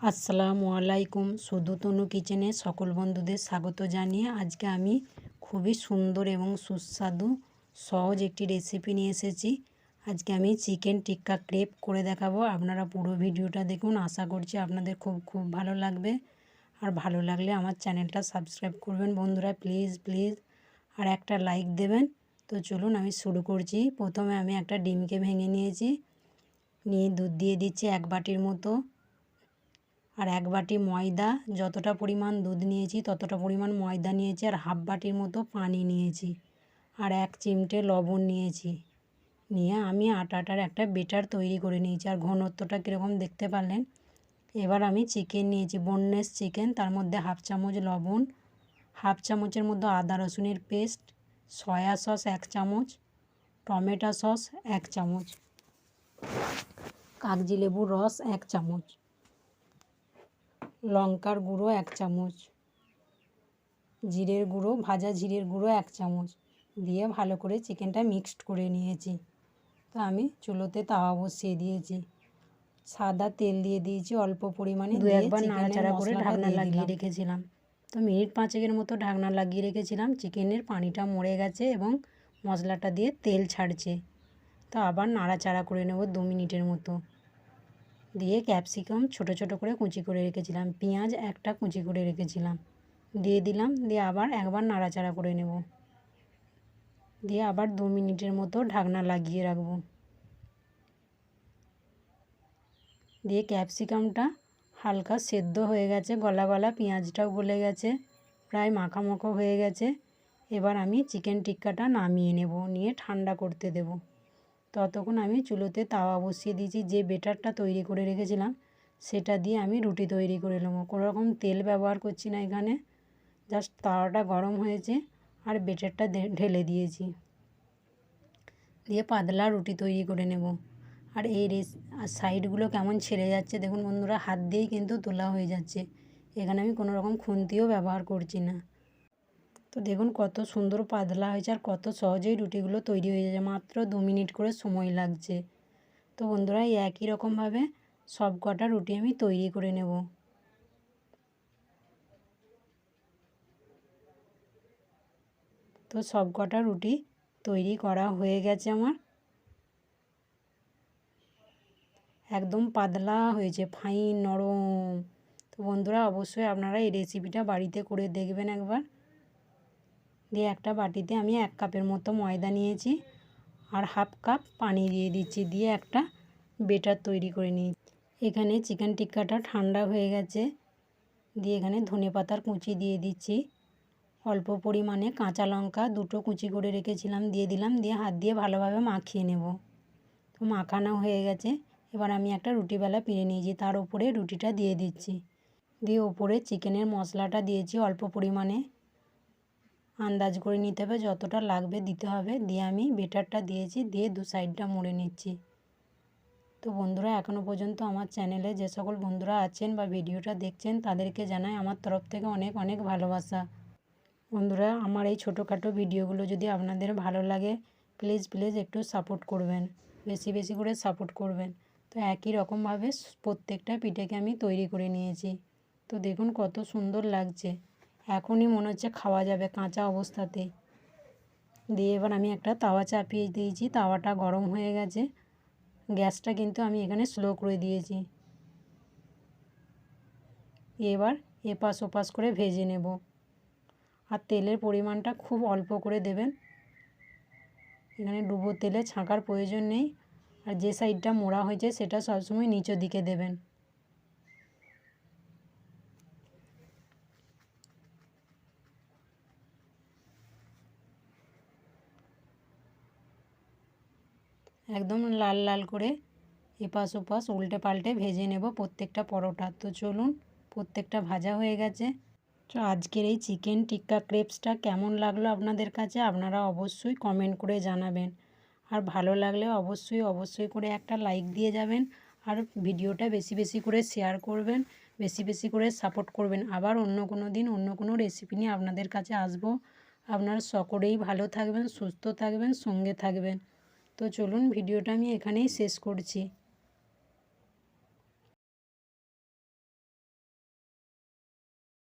আসসালামু আলাইকুম শুধু তনু কিচেনে সকল বন্ধুদের স্বাগত জানিয়ে আজকে আমি খুবই সুন্দর এবং সুস্বাদু সহজ একটি রেসিপি নিয়ে এসেছি। আজকে আমি চিকেন টিক্কা ক্রেপ করে দেখাবো। আপনারা পুরো ভিডিওটা দেখুন। আশা করছি আপনাদের খুব খুব ভালো লাগবে। আর ভালো লাগলে আমার চ্যানেলটা সাবস্ক্রাইব করবেন। বন্ধুরা, প্লিজ প্লিজ, আর একটা লাইক দেবেন। তো চলুন আমি শুরু করছি। প্রথমে আমি একটা ডিমকে ভেঙে নিয়েছি। নিয়ে দুধ দিয়ে দিচ্ছি এক বাটির মতো। আর এক বাটি ময়দা, যতটা পরিমাণ দুধ নিয়েছি ততটা পরিমাণ ময়দা নিয়েছি আর হাফ বাটির মতো পানি নিয়েছি আর এক চিমটে লবণ নিয়েছি। নিয়ে আমি আটাটার একটা বেটার তৈরি করে নিয়েছি। আর ঘনত্বটা কীরকম দেখতে পারলেন? এবার আমি চিকেন নিয়েছি, বোনলেস চিকেন, তার মধ্যে হাফ চামচ লবণ, হাফ চামচের মধ্যে আদা রসুনের পেস্ট, সয়া সস এক চামচ, টমেটো সস এক চামচ, কাগজি লেবুর রস এক চামচ। লঙ্কার গুঁড়ো এক চামচ। জিরের গুঁড়ো ভাজা জিরের গুঁড়ো এক চামচ। দিয়ে ভালো করে চিকেনটা মিক্সড করে নিয়েছি। তো আমি চুলোতে তাওয়া বসিয়ে দিয়েছি। সাদা তেল দিয়ে দিয়েছি অল্প পরিমাণে দু একবার নাড়াচাড়া করে ঢাকনা লাগিয়ে রেখেছিলাম। তো মিনিট পাঁচেকের মতো ঢাকনা লাগিয়ে রেখেছিলাম। চিকেনের পানিটা মরে গেছে এবং মশলাটা দিয়ে তেল ছাড়ছে। তো আবার নাড়াচাড়া করে নেব দু মিনিটের মতো। দিয়ে ক্যাপসিকাম ছোট ছোট করে কুচি করে রেখেছিলাম, পেঁয়াজ একটা কুচি করে রেখেছিলাম। দিয়ে দিলাম, দিয়ে আবার একবার নাড়াচাড়া করে নেব। দিয়ে আবার দু মিনিটের মতো ঢাকনা লাগিয়ে রাখব। দিয়ে ক্যাপসিকামটা হালকা সেদ্ধ হয়ে গেছে, গলা গলা পেঁয়াজটাও গলে গেছে, প্রায় মাখামাখো হয়ে গেছে। এবার আমি চিকেন টিক্কাটা নামিয়ে নেব, নিয়ে ঠান্ডা করতে দেবো। ততক্ষণ আমি চুলোতে তাওয়া বসিয়ে দিয়েছি, যে বেটারটা তৈরি করে রেখেছিলাম, সেটা দিয়ে আমি রুটি তৈরি করে নেব। কোনো রকম তেল ব্যবহার করছি না এখানে, জাস্ট তাওয়াটা গরম হয়েছে আর বেটারটা ঢেলে দিয়েছি। দিয়ে পাতলা রুটি তৈরি করে নেব। আর এই রেস, আর সাইডগুলো কেমন ছেড়ে যাচ্ছে দেখুন বন্ধুরা, হাত দিয়েই কিন্তু তোলা হয়ে যাচ্ছে। এখানে আমি কোনো রকম খুন্তিও ব্যবহার করছি না। তো দেখুন কত সুন্দর পাতলা হয়েছে আর কত সহজেই রুটিগুলো তৈরি হয়ে যাচ্ছে। মাত্র দু মিনিট করে সময় লাগছে। তো বন্ধুরা একই রকমভাবে সব কটা রুটি আমি তৈরি করে নেব। তো সব কটা রুটি তৈরি করা হয়ে গেছে আমার। একদম পাতলা হয়েছে, ফাইন, নরম। তো বন্ধুরা, অবশ্যই আপনারা এই রেসিপিটা বাড়িতে করে দেখবেন একবার। দিয়ে একটা বাটিতে আমি এক কাপের মতো ময়দা নিয়েছি আর হাফ কাপ পানি দিয়ে দিচ্ছি, দিয়ে একটা বেটার তৈরি করে নিই এখানে চিকেন টিক্কাটা ঠান্ডা হয়ে গেছে, দিয়ে এখানে ধনে পাতার কুচি দিয়ে দিচ্ছি। অল্প পরিমাণে কাঁচা লঙ্কা দুটো কুচি করে রেখেছিলাম, দিয়ে দিলাম, দিয়ে হাত দিয়ে ভালোভাবে মাখিয়ে নেব। তো মাখানো হয়ে গেছে, এবার আমি একটা রুটিবেলা পেরে নিয়েছি, তার উপরে রুটিটা দিয়ে দিচ্ছি। দিয়ে ওপরে চিকেনের মশলাটা দিয়েছি অল্প পরিমাণে। আন্দাজ করে নিতে হবে, যতটা লাগবে দিতে হবে। দিয়ে আমি বেটারটা দিয়েছি, দিয়ে দু সাইডটা মুড়ে নিচ্ছি। তো বন্ধুরা এখনও পর্যন্ত আমার চ্যানেলে যে সকল বন্ধুরা আছেন বা ভিডিওটা দেখছেন, তাদেরকে জানাই আমার তরফ থেকে অনেক অনেক ভালোবাসা। বন্ধুরা, আমার এই ছোটোখাটো ভিডিওগুলো যদি আপনাদের ভালো লাগে প্লিজ প্লিজ একটু সাপোর্ট করবেন। বেশি বেশি করে সাপোর্ট করবেন। তো একই রকমভাবে প্রত্যেকটা পিঠেকে আমি তৈরি করে নিয়েছি। তো দেখুন কত সুন্দর লাগছে। এখনই মনে হচ্ছে খাওয়া যাবে কাঁচা অবস্থাতে দিয়ে এবার আমি একটা তাওয়া চাপিয়ে দিয়েছি, তাওয়াটা গরম হয়ে গেছে। গ্যাসটা কিন্তু আমি এখানে স্লো করে দিয়েছি। এবার এপাশ ওপাশ করে ভেজে নেব। আর তেলের পরিমাণটা খুব অল্প করে দেবেন। এখানে ডুবো তেলে ছাঁকার প্রয়োজন নেই। আর যে সাইডটা মোড়া হয়েছে সেটা সবসময় নিচের দিকে দেবেন। একদম লাল লাল করে এপাশ ওপাশ উল্টে পাল্টে ভেজে নেব প্রত্যেকটা পরোটা। তো চলুন, প্রত্যেকটা ভাজা হয়ে গেছে। তো আজকের এই চিকেন টিক্কা ক্রেপসটা কেমন লাগল আপনাদের কাছে? আপনারা অবশ্যই কমেন্ট করে জানাবেন। আর ভালো লাগলে অবশ্যই অবশ্যই করে একটা লাইক দিয়ে যাবেন। আর ভিডিওটা বেশি বেশি করে শেয়ার করবেন, বেশি বেশি করে সাপোর্ট করবেন। আবার অন্য কোনো দিন অন্য কোনো রেসিপি নিয়ে আপনাদের কাছে আসব। আপনারা সকলেই ভালো থাকবেন, সুস্থ থাকবেন, সঙ্গে থাকবেন। তো চলুন ভিডিওটা আমি এখানেই শেষ করছি।